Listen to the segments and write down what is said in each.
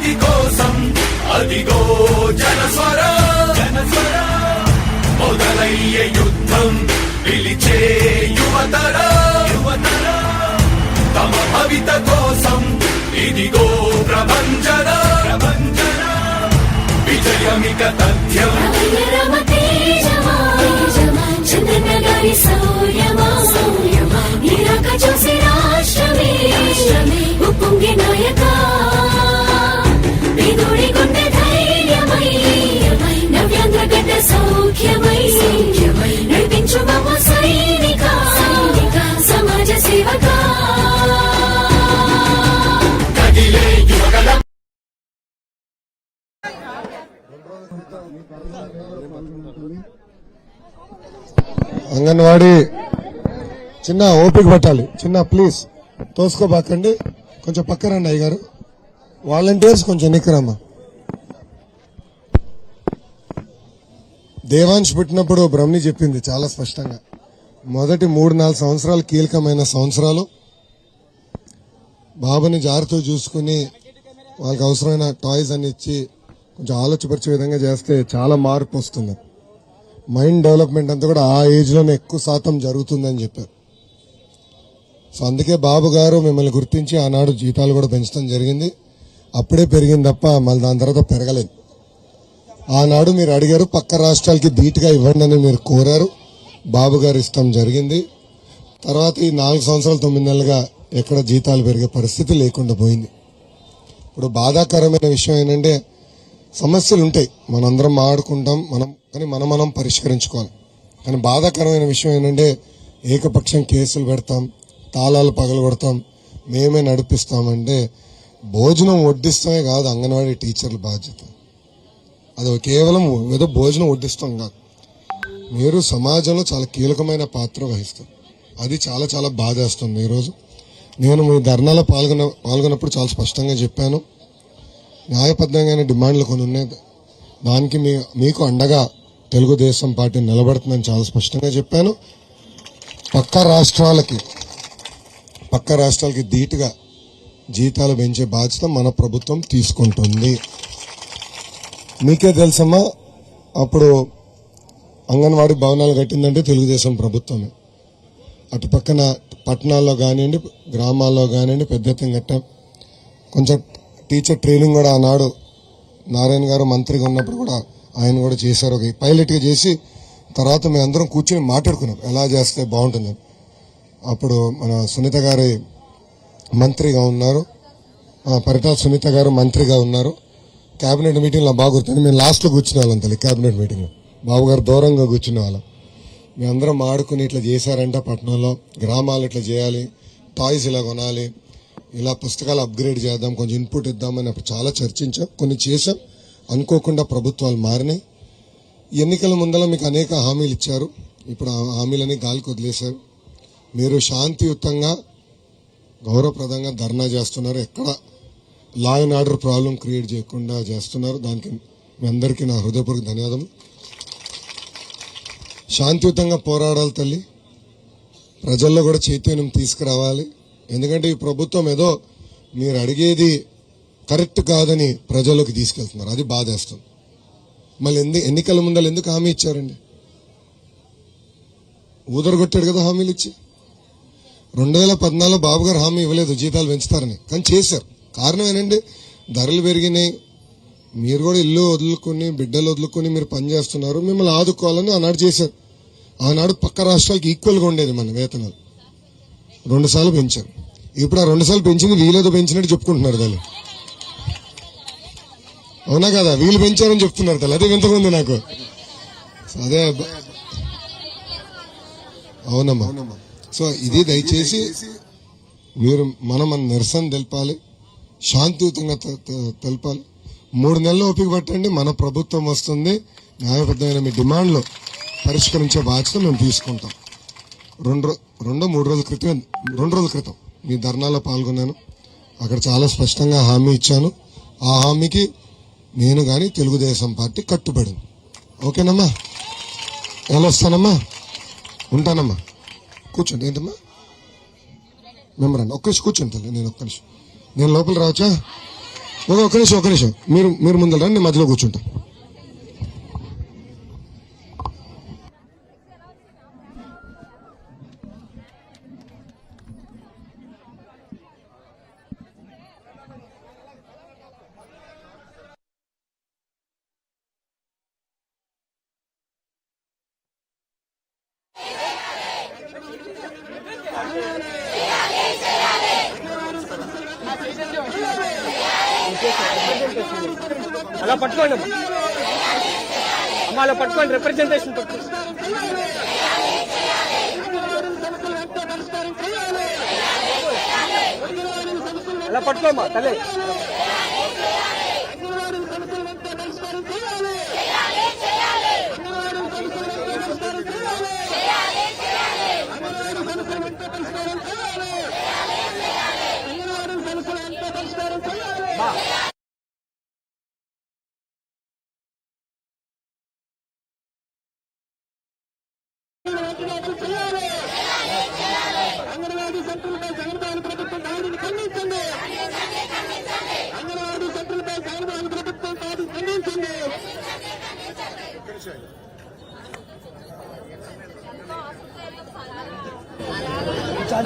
జాతి కోసం అదిగో జనస్వర. జనస్వర మొదలయ్యే యుద్ధం పిలిచే యువతర. యువతర తమ భవిత కోసం ఇదిగో ప్రభంజన ప్రభంజన విజయమిక తథ్యం. నిరాక చూసి రాష్ట్రమే. ఉప్పొంగే నాయక సౌఖ్యమై నడిపించు మమ్మ సైనిక సమాజ సేవక. కదిలే యువగల అంగన్వాడీ చిన్న ఓపిక పట్టాలి. చిన్న ప్లీజ్ తోసుకోబాకండి కొంచెం పక్కరండి అయ్య గారు వాలంటీర్స్ కొంచెం నిక్కరమ్మా దేవాంశ్ పుట్టినప్పుడు బ్రహ్మి చెప్పింది చాలా స్పష్టంగా. మొదటి మూడు నాలుగు సంవత్సరాలు కీలకమైన సంవత్సరాలు. బాబుని జారుతూ చూసుకుని వాళ్ళకి అవసరమైన టాయ్స్ అన్ని ఇచ్చి కొంచెం ఆలోచపరిచే విధంగా చేస్తే చాలా మార్పు వస్తుంది. మైండ్ డెవలప్మెంట్ అంతా కూడా ఆ ఏజ్లోనే ఎక్కువ శాతం జరుగుతుందని చెప్పారు. సో అందుకే బాబు గారు మిమ్మల్ని గుర్తించి ఆనాడు జీతాలు కూడా పెంచడం జరిగింది. అప్పుడే పెరిగింది తప్ప మళ్ళీ దాని తర్వాత పెరగలేదు. ఆనాడు మీరు అడిగారు పక్క రాష్ట్రాలకి ధీటుగా ఇవ్వండి అని మీరు కోరారు. బాబు గారు ఇష్టం జరిగింది. తర్వాత ఈ నాలుగు సంవత్సరాలు తొమ్మిది నెలలుగా ఎక్కడ జీతాలు పెరిగే పరిస్థితి లేకుండా పోయింది. ఇప్పుడు బాధాకరమైన విషయం ఏంటంటే సమస్యలు ఉంటాయి. మనందరం ఆడుకుంటాం మనం కానీ మనం మనం పరిష్కరించుకోవాలి. కానీ బాధాకరమైన విషయం ఏంటంటే ఏకపక్షం కేసులు పెడతాం తాళాలు పగలు కొడతాం మేమే నడిపిస్తామంటే భోజనం వడ్డిస్తామే కాదు అంగన్వాడీ టీచర్ల బాధ్యత. అది కేవలం ఏదో భోజనం వడ్డిస్తాం కాదు. మీరు సమాజంలో చాలా కీలకమైన పాత్ర వహిస్తారు అది చాలా చాలా బాధేస్తుంది ఈరోజు. నేను మీ ధర్నాలో పాల్గొన పాల్గొన్నప్పుడు చాలా స్పష్టంగా చెప్పాను. న్యాయబద్ధమైన డిమాండ్లు కొన్ని ఉన్నాయి. దానికి మీ మీకు అండగా తెలుగుదేశం పార్టీ నిలబడుతుందని చాలా స్పష్టంగా చెప్పాను. పక్క రాష్ట్రాలకి పక్క రాష్ట్రాలకి ధీటుగా జీతాలు పెంచే బాధ్యత మన ప్రభుత్వం తీసుకుంటుంది. మీకే తెలుసమ్మా అప్పుడు అంగన్వాడీ భవనాలు కట్టిందంటే తెలుగుదేశం ప్రభుత్వమే. అటు పక్కన పట్టణాల్లో కానివ్వండి గ్రామాల్లో కానివ్వండి పెద్ద ఎత్తున కట్టాం. కొంచెం టీచర్ ట్రైనింగ్ కూడా ఆనాడు నారాయణ గారు మంత్రిగా ఉన్నప్పుడు కూడా ఆయన కూడా చేశారు. ఒక పైలట్గా చేసి తర్వాత మేము అందరం కూర్చొని మాట్లాడుకున్నాం ఎలా చేస్తే బాగుంటుందని. అప్పుడు మన సునీత గారి మంత్రిగా ఉన్నారు. ఆ, పరిటాల సునీత గారు మంత్రిగా ఉన్నారు. క్యాబినెట్ మీటింగ్లో బాగా గుర్తుంది మేము లాస్ట్లో కూర్చునే వాళ్ళం తల్లి క్యాబినెట్ మీటింగ్లో బాబు గారు దూరంగా కూర్చునే వాళ్ళం. మేమందరం ఆడుకుని ఇట్లా చేశారంట పట్టణంలో గ్రామాలు ఇట్లా చేయాలి టాయ్స్ ఇలా కొనాలి ఇలా పుస్తకాలు అప్గ్రేడ్ చేద్దాం కొంచెం ఇన్పుట్ ఇద్దామని అప్పుడు చాలా చర్చించాం కొన్ని చేశాం. అనుకోకుండా ప్రభుత్వాలు మారినాయి. ఎన్నికల ముందర మీకు అనేక హామీలు ఇచ్చారు. ఇప్పుడు ఆ హామీలని గాలికి వదిలేశారు. మీరు శాంతియుతంగా గౌరవప్రదంగా ధర్నా చేస్తున్నారు. ఎక్కడ law and order problem create చేయకుండా చేస్తున్నారు. దానికి మీ అందరికీ నా హృదయపూర్వక ధన్యవాదం శాంతియుతంగా పోరాడాలి తల్లి. ప్రజల్లో కూడా చైతన్యం తీసుకురావాలి. ఎందుకంటే ఈ ప్రభుత్వం ఏదో మీరు అడిగేది కరెక్ట్ కాదని ప్రజల్లోకి తీసుకెళ్తున్నారు. అది బాధేస్తుంది. మళ్ళీ ఎందు ఎన్నికల ముందలు ఎందుకు హామీ ఇచ్చారండి? ఊదరగొట్టాడు కదా హామీలు ఇచ్చి. రెండు వేల పద్నాలుగులో బాబు గారు హామీ ఇవ్వలేదు జీతాలు పెంచుతారని. కానీ చేశారు. కారణం ఏంటంటే ధరలు పెరిగినాయి. మీరు కూడా ఇల్లు వదులుకొని బిడ్డలు వదులుకొని మీరు పనిచేస్తున్నారు మిమ్మల్ని ఆదుకోవాలని ఆనాడు చేశారు. ఆనాడు పక్క రాష్ట్రాలకి ఈక్వల్గా ఉండేది మన వేతనాలు. రెండు సార్లు పెంచారు ఇప్పుడు ఆ రెండు సార్లు పెంచింది వీలేదో పెంచినట్టు చెప్పుకుంటున్నారు దాన్ని అవునా కదా? వీళ్ళు పెంచారని చెప్తున్నారు తల్లి అదే వింతకుంది నాకు. అదే అవునమ్మా. సో ఇది దయచేసి మీరు మన నిరసన తెలపాలి. శాంతియుతంగా తెలపాలి. మూడు నెలలు ఓపిక పట్టండి మన ప్రభుత్వం వస్తుంది న్యాయబద్ధమైన మీ డిమాండ్లు పరిష్కరించే బాధ్యత మేము తీసుకుంటాం. రెండు రెండో మూడు రోజుల క్రితం రెండు రోజుల క్రితం మీ ధర్నాలో పాల్గొన్నాను. అక్కడ చాలా స్పష్టంగా హామీ ఇచ్చాను. ఆ హామీకి నేను కానీ తెలుగుదేశం పార్టీ కట్టుబడింది. ఓకేనమ్మా? ఎలా వస్తానమ్మా? ఉంటానమ్మా. కూర్చోండి ఏంటమ్మా? మేము రండి. ఒక్క కూర్చుంటాను నేను ఒక్క నిమిషం. నేను లోపల రావచ్చా? ఒక నిమిషం ఒక నిమిషం. మీరు మీరు ముందర రండి, నేను మధ్యలో కూర్చుంటా. అలా పట్టుకోండి. అమ్మా అలా పట్టుకోండి రిప్రజెంటేషన్ పట్టుకోండి అలా పట్టుకోమ్మా తల్లి. అంగన్వాడీ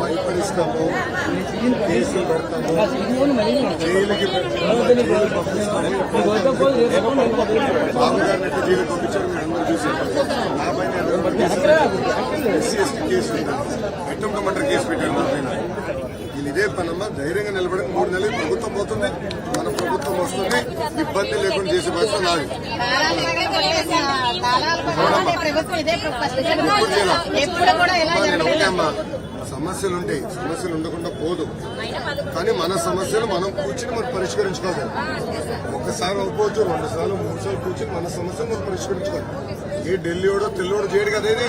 భయపడిస్తాము? కేసులు పెడతాము? జైలుకి బాబు గారిని ఎట్లా జైలు పంపించారు మీరు అందరూ చూసారు నా పైన ఎవరు SC ST case attempt murder case పెట్టారు. ఇదే పనమ్మా ధైర్యంగా నిలబడి మూడు నెలలు ప్రభుత్వం పోతుంది. మన ప్రభుత్వం వస్తుంది. ఇబ్బంది లేకుండా చేసే బాధ్యత నాది? ఎప్పుడు కూడా సమస్యలు ఉంటాయి సమస్యలు ఉండకుండా పోదు. కానీ మన సమస్యలు మనం కూర్చుని మనం పరిష్కరించుకోవాలి ఒక్కసారి అవ్వచ్చు రెండు సార్లు మూడు సార్లు కూర్చుని మన సమస్యలు మనం పరిష్కరించుకోవాలి ఏ ఢిల్లీయోడో తెల్లోడు చేయడు కదా ఇది.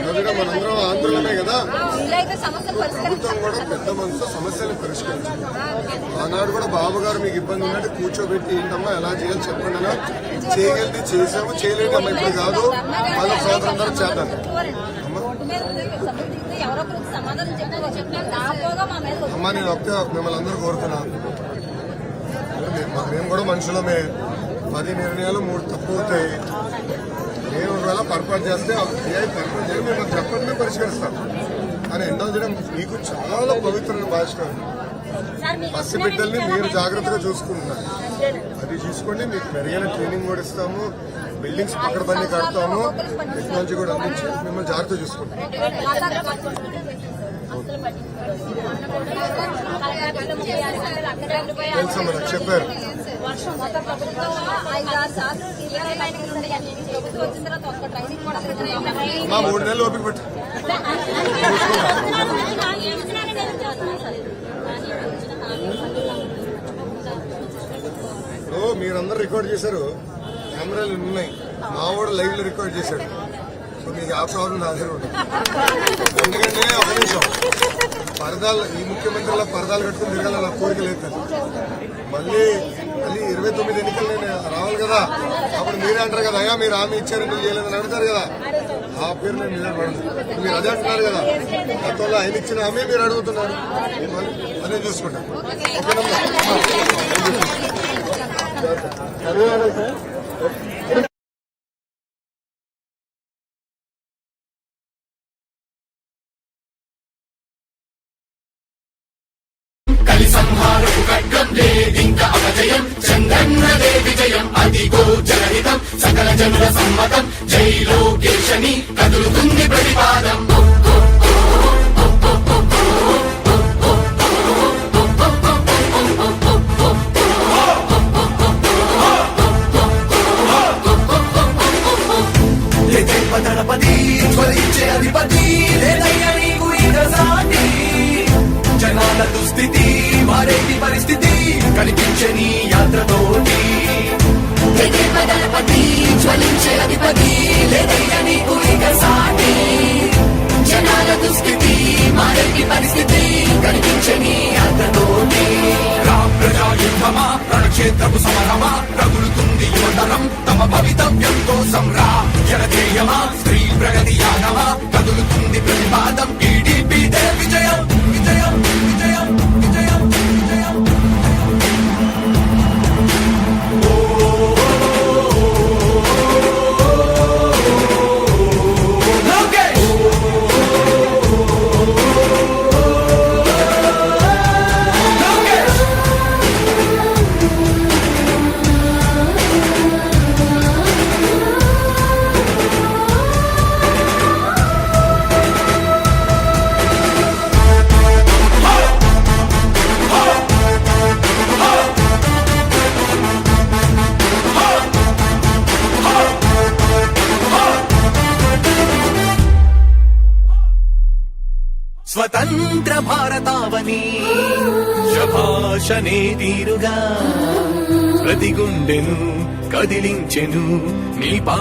అందుకే మనందరం ఆంధ్రులమే కదా. ప్రభుత్వం కూడా పెద్ద మనసు సమస్యలు పరిష్కరించాలి ఆనాడు కూడా బాబు గారు మీకు ఇబ్బంది ఉన్నట్టు కూర్చోబెట్టి ఏంటమ్మా ఎలా చేయాలి చెప్పండి అలా చేయగలిగి చేసాము చేయలేదమ్మా ఇప్పుడు కాదు. వాళ్ళ సోదరం ద్వారా చేద్దాం అమ్మా నేను ఒక్క మిమ్మల్ని అందరూ కోరుతున్నా. మాకు మేము కూడా మనుషులమే. పది నిర్ణయాలు మూడు తప్పు అవుతాయి. మేము ఒకవేళ పొరపాటు చేస్తే ఏ పొరపాటు చేయాలి మేము చెప్పండి మేము పరిష్కరిస్తాం. కానీ ఎన్నో దినం మీకు చాలా పవిత్రమైన భాష పసి బిడ్డల్ని మీరు జాగ్రత్తగా చూసుకుంటున్నారు. అది చూసుకోండి మీకు మెరుగైన ట్రైనింగ్ కూడా ఇస్తాము. బిల్డింగ్స్ పక్కన పని కడతాము. టెక్నాలజీ కూడా అందించి మిమ్మల్ని జాగ్రత్త చూసుకుంటాం చెప్పారు. వర్షం మొత్తం ప్రభుత్వం ఐదు ఆరు సార్లు ఇరవై ప్రభుత్వం వచ్చిన తర్వాత ఒక్క ట్రైనింగ్ కూడా మా మూడు నెలలు ఓపిక పెట్టు. మీరందరూ రికార్డ్ చేశారు. కెమెరాలు ఉన్నాయి. మా వాడు లైవ్లో రికార్డ్ చేశాడు. సో మీకు ఆ ప్రాబ్లం నా దగ్గర ఉండదు ఎందుకంటే ఒక నిమిషం. పరదాలు ఈ ముఖ్యమంత్రిలో పరదాలు కట్టుకుని తిరగాలి నా కోరిక లేదు. మళ్ళీ మళ్ళీ ఇరవై తొమ్మిది ఎన్నికలు నేను రావాలి కదా. అప్పుడు మీరే అంటారు కదా అయ్యా మీరు హామీ ఇచ్చారు ఎందుకు చేయలేదని అడుగుతారు కదా. ఆ పేరు నేను నిలబడదు మీరు అదే అంటున్నారు కదా. గతంలో ఆయన ఇచ్చిన హామీ మీరు అడుగుతున్నారు. అదే చూసుకుంటాం ఓకేనమ్మా ధన్యవాదాలు సార్. కలి సంహారపు ఖడ్గం లేదింక అపజయం చంద్రన్నదే విజయం అదిగో జనహితం. సకల జనుల సమ్మతం. జై స్థితి మారేటి పరిస్థితి? కనిపించని యాత్రతోటి. దళపతి జ్వలించే అధిపతి లేదయ్యా నీకు సాటి. జనాల దుస్థితి మారేటి పరిస్థితి? కనిపించని యాత్రతోటి. రామ్ ప్రజా యుద్ధమా? రణక్షేత్రపు సమరమా? స్వతంత్ర భారతావని. శభాషనే తీరుగా. ప్రతి గుండెను కదిలించెను నీ పా